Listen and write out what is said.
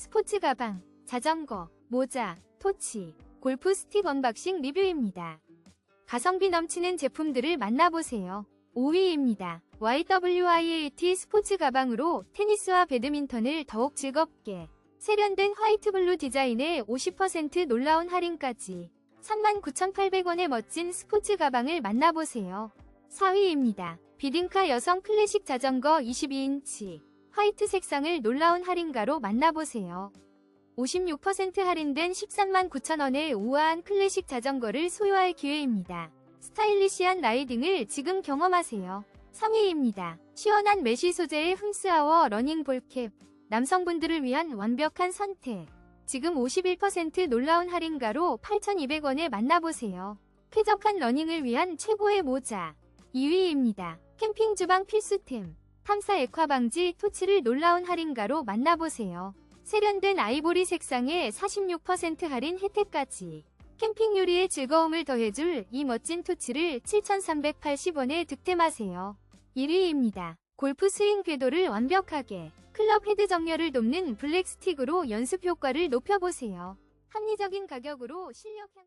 스포츠 가방, 자전거, 모자, 토치, 골프 스틱 언박싱 리뷰입니다. 가성비 넘치는 제품들을 만나보세요. 5위입니다. YWIAT 스포츠 가방으로 테니스와 배드민턴을 더욱 즐겁게 세련된 화이트 블루 디자인에 50% 놀라운 할인까지 39,800원의 멋진 스포츠 가방을 만나보세요. 4위입니다. 비딩카 여성 클래식 자전거 22인치 화이트 색상을 놀라운 할인가로 만나보세요. 56% 할인된 13만 9천원의 우아한 클래식 자전거를 소유할 기회입니다. 스타일리시한 라이딩을 지금 경험하세요. 3위입니다. 시원한 메쉬 소재의 훔스아워 러닝 볼캡 남성분들을 위한 완벽한 선택 지금 51% 놀라운 할인가로 8,200원에 만나보세요. 쾌적한 러닝을 위한 최고의 모자 2위입니다. 캠핑 주방 필수템 탐사 액화 방지 토치를 놀라운 할인가로 만나보세요. 세련된 아이보리 색상에 46% 할인 혜택까지 캠핑 요리의 즐거움을 더해줄 이 멋진 토치를 7,380원에 득템하세요. 1위입니다. 골프 스윙 궤도를 완벽하게 클럽 헤드 정렬을 돕는 블랙 스틱으로 연습 효과를 높여보세요. 합리적인 가격으로 실력 향